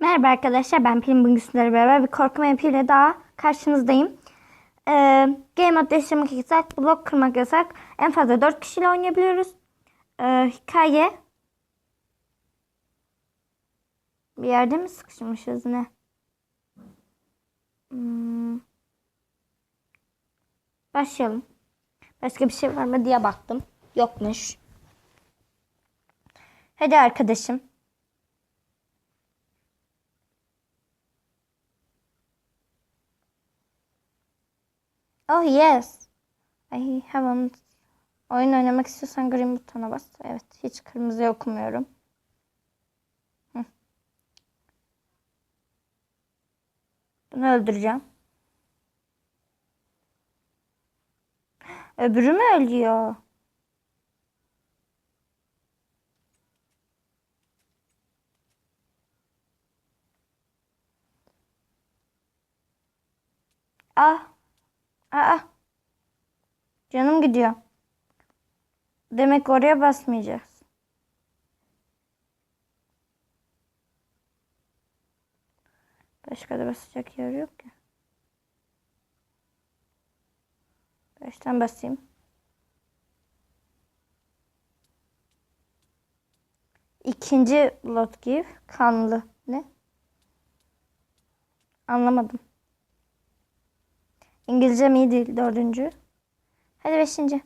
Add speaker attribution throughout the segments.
Speaker 1: Merhaba arkadaşlar ben Pelin sizlerle beraber bir korku ile daha karşınızdayım. Ee, game mode değiştirmek yasak, blok kırmak yasak. En fazla 4 kişiyle oynayabiliyoruz. Ee, hikaye. Bir yerde mi sıkışmışız ne? Hmm. Başlayalım. Başka bir şey var mı diye baktım. Yokmuş. Hadi arkadaşım. Oh yes. I haven't. Oyun oynamak istiyorsan green butona bas. Evet hiç kırmızı okumuyorum. Hı. Bunu öldüreceğim. Öbürü mü ölüyor? Ah. Aa. Canım gidiyor. Demek oraya basmayacağız. Başka da basacak yer yok ya. Baştan basayım. İkinci lot give. Kanlı. Ne? Anlamadım. İngilizcem iyi değil. Dördüncü. Hadi beşinci.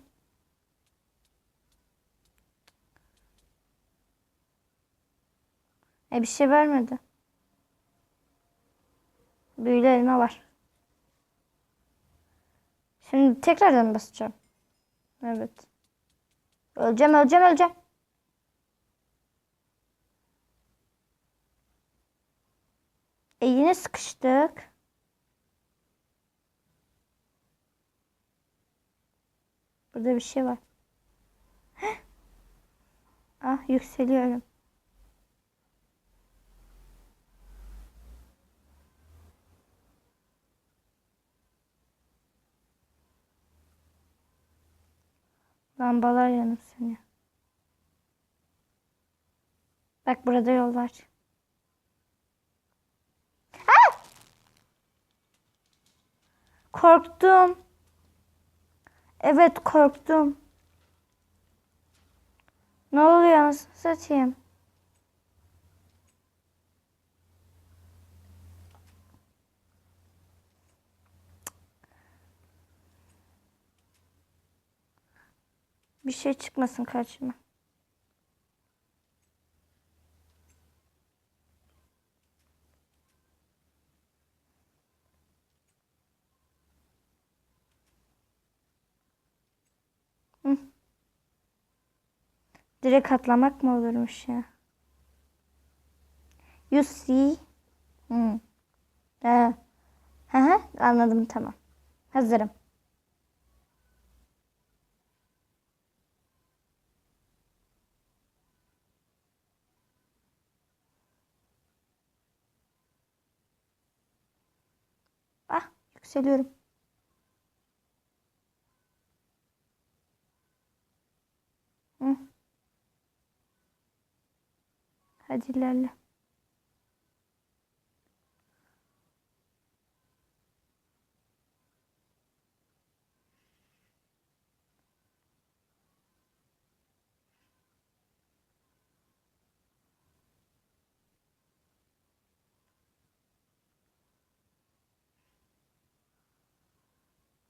Speaker 1: E bir şey vermedi. Büyülü elma var. Şimdi tekrardan basacağım. Evet. Öleceğim, öleceğim, öleceğim. E yine sıkıştık. Burada bir şey var. ah yükseliyorum. Lambalar yanıp sönüyor. Bak burada yol var. Ah! Korktum. Evet korktum. Ne oluyor anasını satayım? Bir şey çıkmasın karşıma. Direkt atlamak mı olurmuş ya? You see? Hmm. Ee, hı hı, anladım tamam. Hazırım. Ah, yükseliyorum. Hı. Hadi ilerle.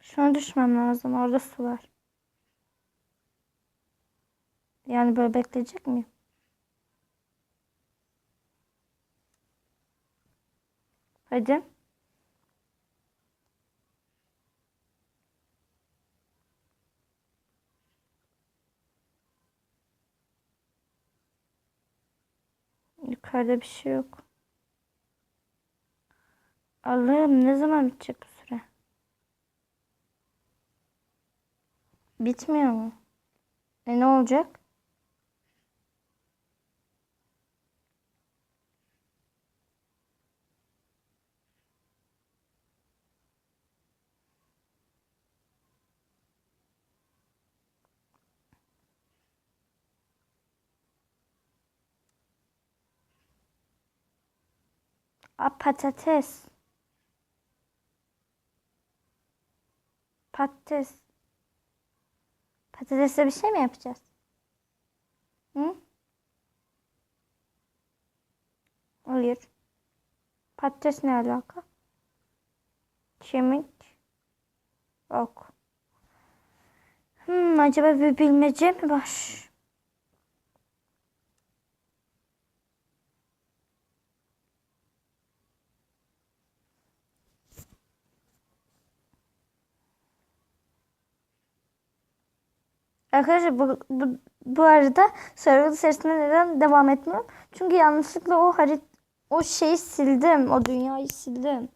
Speaker 1: Şuna düşmem lazım. Orada su var. Yani böyle bekleyecek miyim? Hadi. Yukarıda bir şey yok. Allah'ım ne zaman bitecek bu süre? Bitmiyor mu? E ne olacak? Aa, patates. Patates. Patatesle bir şey mi yapacağız? Hı? Hayır. Patates ne alaka? Kemik. Yok. Hmm, acaba bir bilmece mi var? Arkadaşlar bu, bu, bu arada Survival serisine neden devam etmiyorum? Çünkü yanlışlıkla o harit o şeyi sildim. O dünyayı sildim.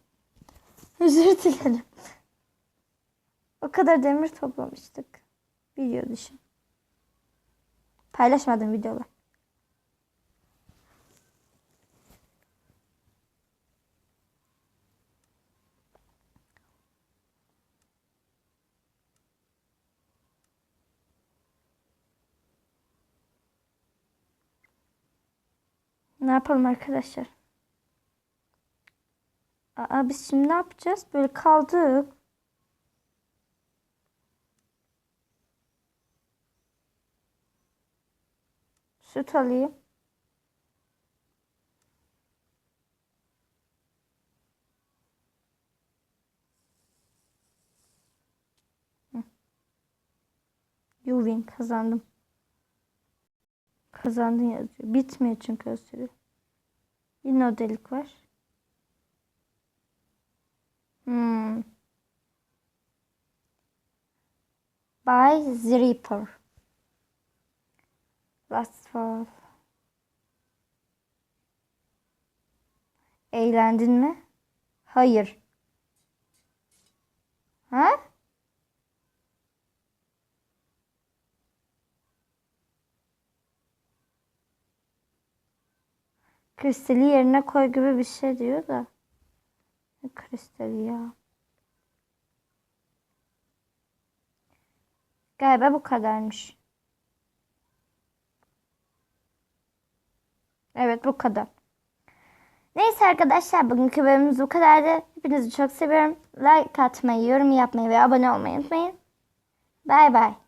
Speaker 1: Özür dilerim. O kadar demir toplamıştık. Video dışı. Paylaşmadım videolar. Ne yapalım arkadaşlar? Aa, biz şimdi ne yapacağız? Böyle kaldık. Süt alayım. Win kazandım. Kazandın yazıyor. Bitmiyor çünkü gösteri. Yine o delik var. Hmm. By the Reaper. Last fall. Eğlendin mi? Hayır. Ha? Kristali yerine koy gibi bir şey diyor da. Kristali ya? Galiba bu kadarmış. Evet bu kadar. Neyse arkadaşlar bugünkü bölümümüz bu kadardı. Hepinizi çok seviyorum. Like atmayı, yorum yapmayı ve abone olmayı unutmayın. Bay bay.